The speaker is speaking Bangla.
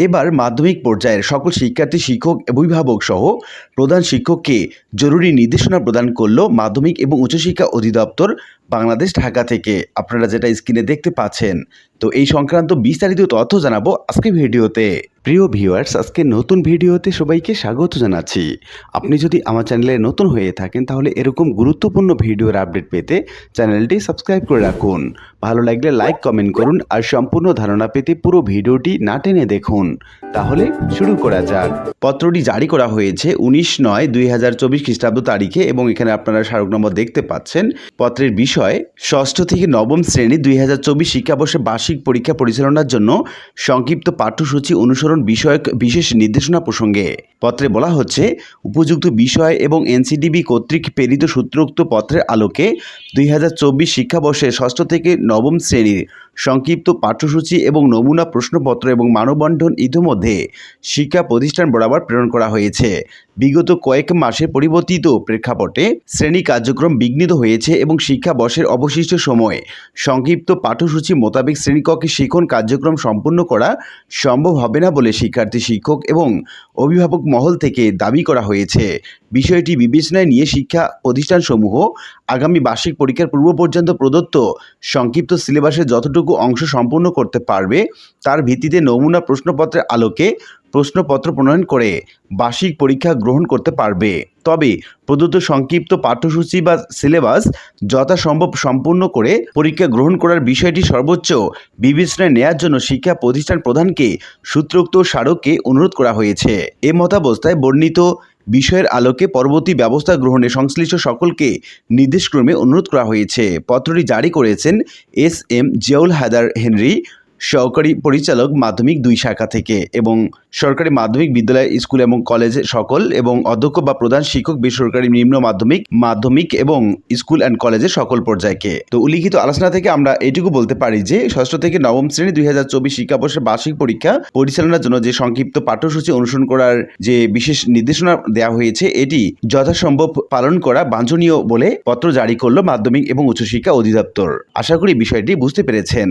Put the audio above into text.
এবার মাধ্যমিক পর্যায়ের সকল শিক্ষার্থী, শিক্ষক অভিভাবক সহ প্রধান শিক্ষককে জরুরি নির্দেশনা প্রদান করল মাধ্যমিক এবং উচ্চশিক্ষা অধিদপ্তর বাংলাদেশ ঢাকা থেকে। আপনারা যেটা স্ক্রিনে দেখতে পাচ্ছেন তো এই সংক্রান্ত বিস্তারিত তথ্য জানাব আজকে ভিডিওতে। প্রিয় ভিউয়ার্স আজকে নতুন ভিডিওতে সবাইকে স্বাগত জানাচ্ছি। আপনি যদি আমার চ্যানেলে নতুন হয়ে থাকেন, তাহলে এরকম গুরুত্বপূর্ণ ভিডিওর আপডেট পেতে চ্যানেলটি সাবস্ক্রাইব করে রাখুন। ভালো লাগলে লাইক কমেন্ট করুন আর সম্পূর্ণ ধারণা পেতে পুরো ভিডিওটি না টেনে দেখুন। তাহলে শুরু করা যাক। পত্রটি জারি করা হয়েছে উনিশ নয় দুই হাজার চব্বিশ খ্রিস্টাব্দ তারিখে এবং এখানে আপনারা স্মারক নম্বর দেখতে পাচ্ছেন। পত্রের বিষয়, ষষ্ঠ থেকে নবম শ্রেণি দুই হাজার চব্বিশ শিক্ষাবর্ষে বার্ষিক পরীক্ষা পরিচালনার জন্য সংক্ষিপ্ত পাঠ্যসূচি অনুসরণ বিষয়ক বিশেষ নির্দেশনা প্রসঙ্গে। পত্রে বলা হচ্ছে, উপযুক্ত বিষয় এবং এনসিডিবি কর্তৃক প্রেরিত সূত্রোক্ত পত্রের আলোকে দুই হাজার চব্বিশ শিক্ষাবর্ষে ষষ্ঠ থেকে নবম শ্রেণির সংক্ষিপ্ত পাঠ্যসূচি এবং নমুনা প্রশ্নপত্র এবং মানববন্ধন ইতিমধ্যে শিক্ষা প্রতিষ্ঠান বরাবর প্রেরণ করা হয়েছে। বিগত কয়েক মাসে পরিবর্তিত প্রেক্ষাপটে শ্রেণি কার্যক্রম বিঘ্নিত হয়েছে এবং শিক্ষাবর্ষের অবশিষ্ট সময়ে সংক্ষিপ্ত পাঠ্যসূচি মোতাবেক শ্রেণীকক্ষে শিক্ষণ কার্যক্রম সম্পূর্ণ করা সম্ভব হবে না বলে শিক্ষার্থী, শিক্ষক এবং অভিভাবক মহল থেকে দাবি করা হয়েছে। বিষয়টি বিবেচনায় নিয়ে শিক্ষা প্রতিষ্ঠানসমূহ আগামী বার্ষিক পরীক্ষার পূর্ব পর্যন্ত প্রদত্ত সংক্ষিপ্ত সিলেবাসের যতটুকু অংশ সম্পূর্ণ করতে পারবে, তার ভিত্তিতে নমুনা প্রশ্নপত্রের আলোকে প্রশ্নপত্র প্রণয়ন করে বার্ষিক পরীক্ষা গ্রহণ করতে পারবে। তবে প্রদত্ত সংক্ষিপ্ত পাঠ্যসূচি বা সিলেবাস যথাসম্ভব সম্পূর্ণ করে পরীক্ষা গ্রহণ করার বিষয়টি সর্বোচ্চ বিবেচনায় নেয়ার জন্য শিক্ষা প্রতিষ্ঠান প্রধানকে সূত্রোক্ত স্মারককে অনুরোধ করা হয়েছে। এ মতাবস্থায় বর্ণিত বিষয়ের আলোকে পরবর্তী ব্যবস্থা গ্রহণে সংশ্লিষ্ট সকলকে নির্দেশক্রমে অনুরোধ করা হয়েছে। পত্রটি জারি করেছেন S M Ziaul Haider Henry সহকারী পরিচালক মাধ্যমিক দুই শাখা থেকে এবং সরকারি মাধ্যমিক বিদ্যালয়, স্কুল এবং কলেজ সকল এবং অধ্যক্ষ বা প্রধান শিক্ষক বেসরকারি নিম্ন মাধ্যমিক মাধ্যমিক এবং স্কুল অ্যান্ড কলেজের সকল পর্যায়কে। তো উল্লিখিত আলোচনা থেকে আমরা এটুকু বলতে পারি যে, ষষ্ঠ থেকে নবম শ্রেণি দুই হাজার চব্বিশ শিক্ষাবর্ষের বার্ষিক পরীক্ষা পরিচালনার জন্য যে সংক্ষিপ্ত পাঠ্যসূচি অনুসরণ করার যে বিশেষ নির্দেশনা দেওয়া হয়েছে, এটি যথাসম্ভব পালন করা বাঞ্ছনীয় বলে পত্র জারি করল মাধ্যমিক এবং উচ্চশিক্ষা অধিদপ্তর। আশা করি বিষয়টি বুঝতে পেরেছেন।